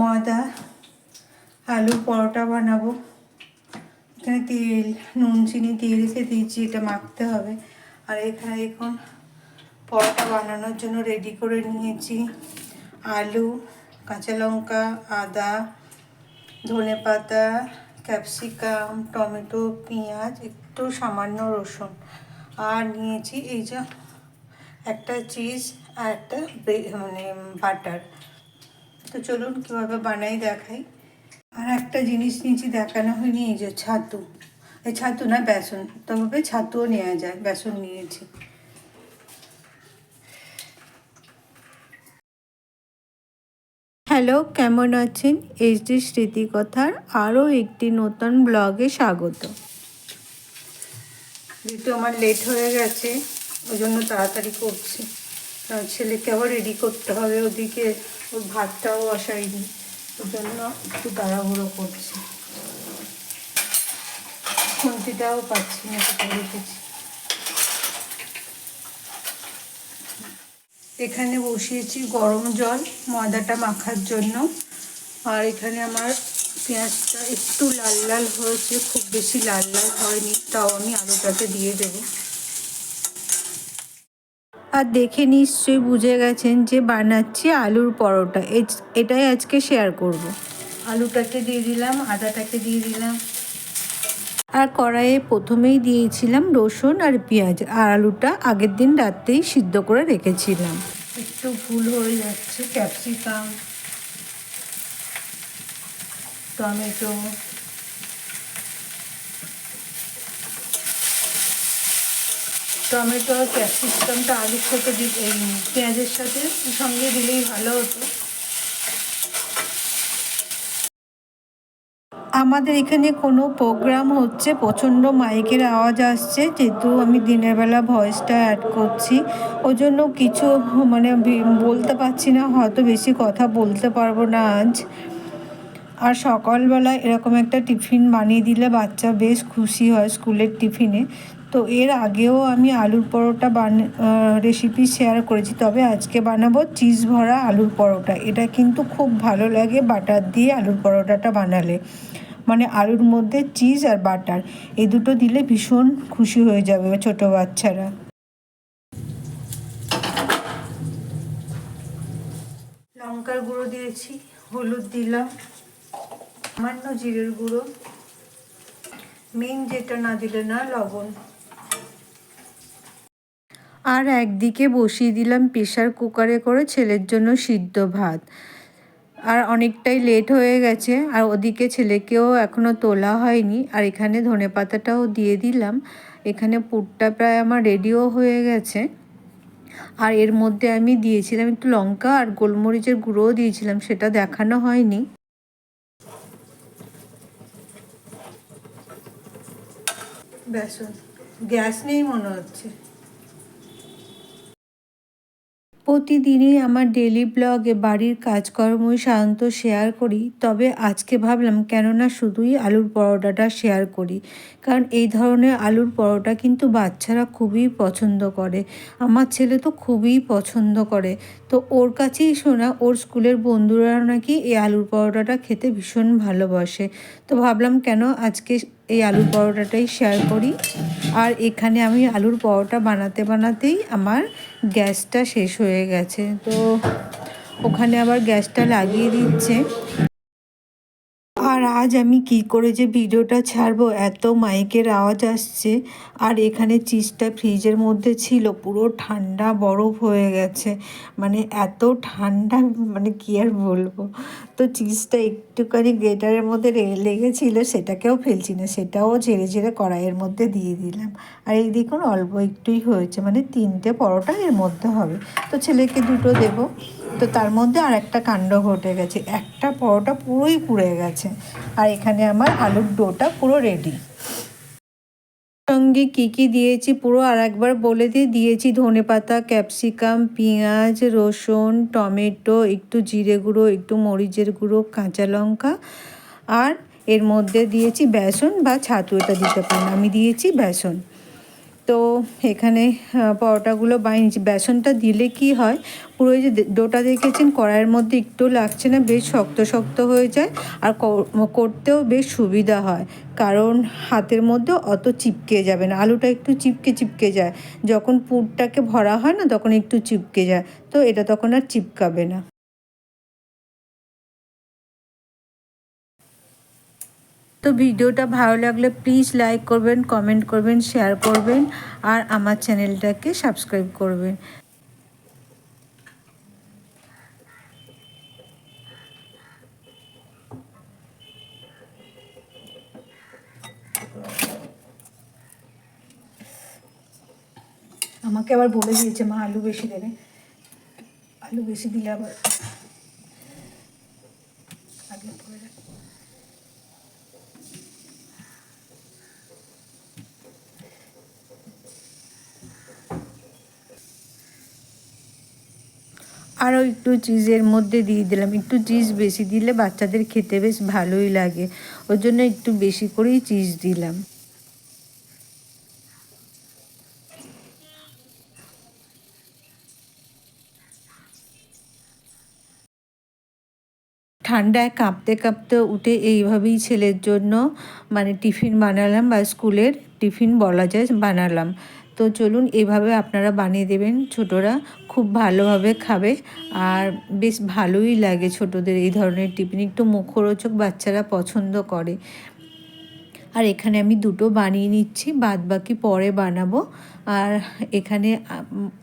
ময়দা, আলু, পরোটা বানাবো। এখানে তেল, নুন, চিনি দিয়ে রেখে দিয়েছি, এটা মাখতে হবে। আর এখানে এখন পরোটা বানানোর জন্য রেডি করে নিয়েছি। আলু, কাঁচা লঙ্কা, আদা, ধনে পাতা ক্যাপসিকাম টমেটো, পেঁয়াজ, একটু সামান্য রসুন। আর নিয়েছি এই যে একটা চিজ আর একটা মানে বাটার তো চলুন কীভাবে বানাই দেখাই। আর একটা জিনিস নিয়েছি দেখানো হয়নি, এই যে ছাতু। এই ছাতু না, বেসন। তবে ছাতুও নেওয়া যায়, বেসন নিয়েছি। হ্যালো, কেমন আছেন? এইচডি স্মৃতিকথার আরও একটি নতুন ব্লগে স্বাগত। যেহেতু আমার লেট হয়ে গেছে, ওই জন্য তাড়াতাড়ি করছি। ছেলেকে আবার রেডি করতে হবে, ওদিকে ওর ভাতটাও বসাইনি ওই জন্য একটু তাড়াহুড়ো করছি। খুন্তিটাও পাচ্ছি না রেখেছি। এখানে বসিয়েছি গরম জল, ময়দাটা মাখার জন্য। আর এখানে আমার পেঁয়াজটা একটু লাল লাল হয়েছে, খুব বেশি লাল লাল হয়নি, তাও আমি আলুটাকে দিয়ে দেবো। আর দেখে নিশ্চয়ই বুঝে গেছেন যে বানাচ্ছি আলুর পরোটা। এটাই আজকে শেয়ার করব। আলুটাকে দিয়ে দিলাম, আদাটাকে দিয়ে দিলাম। আর কড়াইয়ে প্রথমেই দিয়েছিলাম রসুন আর পেঁয়াজ। আর আলুটা আগের দিন রাত্রেই সিদ্ধ করে রেখেছিলাম। একটু ভুল হয়ে যাচ্ছে, ক্যাপসিকাম, টমেটো। টমেটো আর ক্যাপসিকামটা আলুর সাথে এই পেঁয়াজের সাথে সঙ্গে দিলেই ভালো হতো। আমাদের এখানে কোনো প্রোগ্রাম হচ্ছে, প্রচণ্ড মাইকের আওয়াজ আসছে, যেহেতু আমি দিনের বেলা ভয়েসটা অ্যাড করছি। ওই জন্য কিছু মানে বলতে পারছি না, হয়তো বেশি কথা বলতে পারব না আজ। আর সকালবেলা এরকম একটা টিফিন বানিয়ে দিলে বাচ্চা বেশ খুশি হয় স্কুলের টিফিনে। তো এর আগেও আমি আলুর পরোটা বান রেসিপি শেয়ার করেছি। তবে আজকে বানাবো চিজ ভরা আলুর পরোটা। এটা কিন্তু খুব ভালো লাগে বাটার দিয়ে আলুর পরোটাটা বানালে। মানে আলুর মধ্যে চিজ আর বাটার এই দুটো দিলে ভীষণ খুশি হয়ে যাবে ছোট বাচ্চারা। লঙ্কার গুঁড়ো দিয়েছি, হলুদ দিলাম, সামান্য জিরের গুঁড়ো। মেন যেটা না দিলে না, লবণ। আর একদিকে বসিয়ে দিলাম প্রেশার কুকারে করে ছেলের জন্য সিদ্ধ ভাত। আর অনেকটাই লেট হয়ে গেছে, আর ওদিকে ছেলেকেও এখনও তোলা হয়নি। আর এখানে ধনে পাতাটাও দিয়ে দিলাম। এখানে পুরটা প্রায় আমার রেডিও হয়ে গেছে। আর এর মধ্যে আমি দিয়েছিলাম একটু লঙ্কা আর গোলমরিচের গুঁড়োও দিয়েছিলাম, সেটা দেখানো হয়নি। বেসন গ্যাস নেই মনে হচ্ছে। প্রতিদিনই আমার ডেলি ব্লগে বাড়ির কাজকর্মই সাধারণত শেয়ার করি। তবে আজকে ভাবলাম, কেননা শুধুই আলুর পরোটাটা শেয়ার করি। কারণ এই ধরনের আলুর পরোটা কিন্তু বাচ্চারা খুবই পছন্দ করে। আমার ছেলে তো খুবই পছন্দ করে। তো ওর কাছেই শোনা, ওর স্কুলের বন্ধুরা নাকি এই আলুর পরোটাটা খেতে ভীষণ ভালোবাসে। তো ভাবলাম, কেন আজকে এই আলুর পরোটাটাই শেয়ার করি। আর এখানে আমি আলুর পরোটা বানাতে বানাতেই আমার গ্যাসটা শেষ হয়ে গেছে। তো ওখানে আবার গ্যাসটা লাগিয়ে দিচ্ছে। আর আজ আমি কি করে যে ভিডিওটা ছাড়বো? এত মাইকের আওয়াজ আসছে। আর এখানে চিজটা ফ্রিজের মধ্যে ছিল, পুরো ঠান্ডা বরফ হয়ে গেছে। মানে এত ঠান্ডা মানে কি আর বলব? তো চিজটা একটুখানি গ্রেটারের মধ্যে লেগেছিলো, সেটাকেও ফেলছি না, সেটাও ঝেড়ে ঝেড়ে কড়াইয়ের মধ্যে দিয়ে দিলাম। আর এই দেখুন, অল্প একটুই হয়েছে মানে তিনটে পরোটা এর মধ্যে হবে। তো ছেলেকে দুটো দেবো। তো তার মধ্যে আর একটা কাণ্ড ঘটে গেছে। একটা পরোটা পুরোই পুড়ে গেছে। আর এখানে আমার আলুর ডোটা পুরো রেডি সঙ্গে কী কী দিয়েছি পুরো আর একবার বলে দিয়ে দিয়েছি ধনে পাতা ক্যাপসিকাম পেঁয়াজ, রসুন, টমেটো, একটু জিরে গুঁড়ো, একটু মরিচের গুঁড়ো, কাঁচা লঙ্কা। আর এর মধ্যে দিয়েছি বেসন বা ছাতু, এটা দিতে পারেন। আমি দিয়েছি বেসন। তো এখানে পরোটাগুলো বানিয়েছি বেসনটা দিলে কি হয়? পুরো যে ডোটা দেখেছেন, কড়াইয়ের মধ্যে একটু লাগছে না, বেশ শক্ত শক্ত হয়ে যায় আর করতেও বেশ সুবিধা হয়। কারণ হাতের মধ্যে অত চিপকে যাবে না, আলুটা একটু চিপকে চিপকে যায়। যখন পুরটাকে ভরা হয় না, তখন একটু চিপকে যায়। তো এটা তখন আর চিপকাবে না। তো ভিডিওটা ভালো লাগলে প্লিজ লাইক করবেন কমেন্ট করবেন শেয়ার করবেন আর আমার চ্যানেলটাকে সাবস্ক্রাইব করবেন। আমাকে আবার বলে দিয়েছে মা আলু বেশি দেবে। আলু বেশি দিলে আবার আরও একটু চিজের মধ্যে দিয়ে দিলাম। একটু চিজ বেশি দিলে বাচ্চাদের খেতে বেশ ভালোই লাগে। ওর জন্য একটু বেশি করেই চিজ দিলাম। ঠান্ডায় কাঁপতে কাঁপতে উঠে এইভাবেই ছেলের জন্য মানে টিফিন বানালাম বা স্কুলের টিফিন বলা যায়, বানালাম। তো চলুন এভাবে আপনারা বানিয়ে দেবেন। ছোটরা খুব ভালোভাবে খাবে আর বেশ ভালোই লাগে ছোটদের এই ধরনের টিফিন। একটু মুখরোচক বাচ্চারা পছন্দ করে। আর এখানে আমি দুটো বানিয়ে নিচ্ছি বাদ বাকি পরে বানাবো। আর এখানে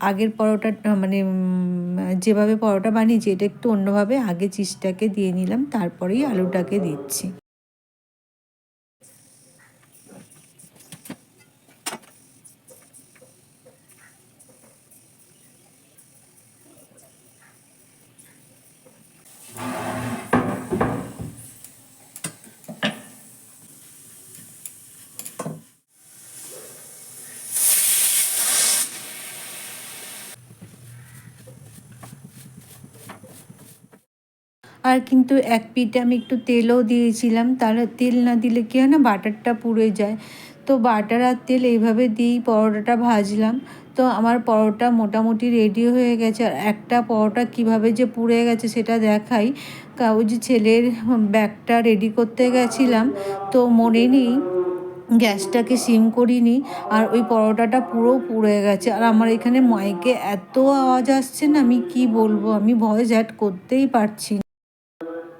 আগের পরোটা মানে যেভাবে পরোটা বানিয়েছি, এটা একটু অন্যভাবে আগে চিজটাকে দিয়ে নিলাম, তারপরেই আলুটাকে দিচ্ছি। আর কিন্তু এক পিঠে আমি একটু তেলও দিয়েছিলাম। তাহলে তেল না দিলে কী হয় না, বাটারটা পুড়ে যায়। তো বাটার আর তেল এইভাবে দিয়েই পরোটাটা ভাজলাম। তো আমার পরোটা মোটামুটি রেডি হয়ে গেছে। আর একটা পরোটা কীভাবে যে পুড়ে গেছে সেটা দেখাই। ওই যে ছেলের ব্যাগটা রেডি করতে গেছিলাম। তো মনে নেই, গ্যাসটাকে সিম করিনি। আর ওই পরোটাটা পুরো পুড়ে গেছে। আর আমার এখানে মাইকে এত আওয়াজ আসছে না, আমি কি বলব? আমি ভয়েস অ্যাড করতেই পারছি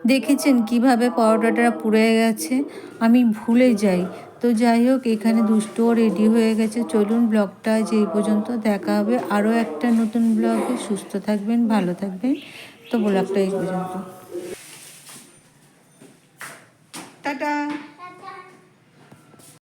দেখেছেন কীভাবে পরোটাটা পুড়ে গেছে? আমি ভুলে যাই। তো যাই হোক, এখানে দুষ্টও রেডি হয়ে গেছে। চলুন ব্লগটা যে এই পর্যন্ত দেখা হবে। আরও একটা নতুন ব্লগে সুস্থ থাকবেন, ভালো থাকবেন। তো ব্লগটা এই পর্যন্ত। টাটা!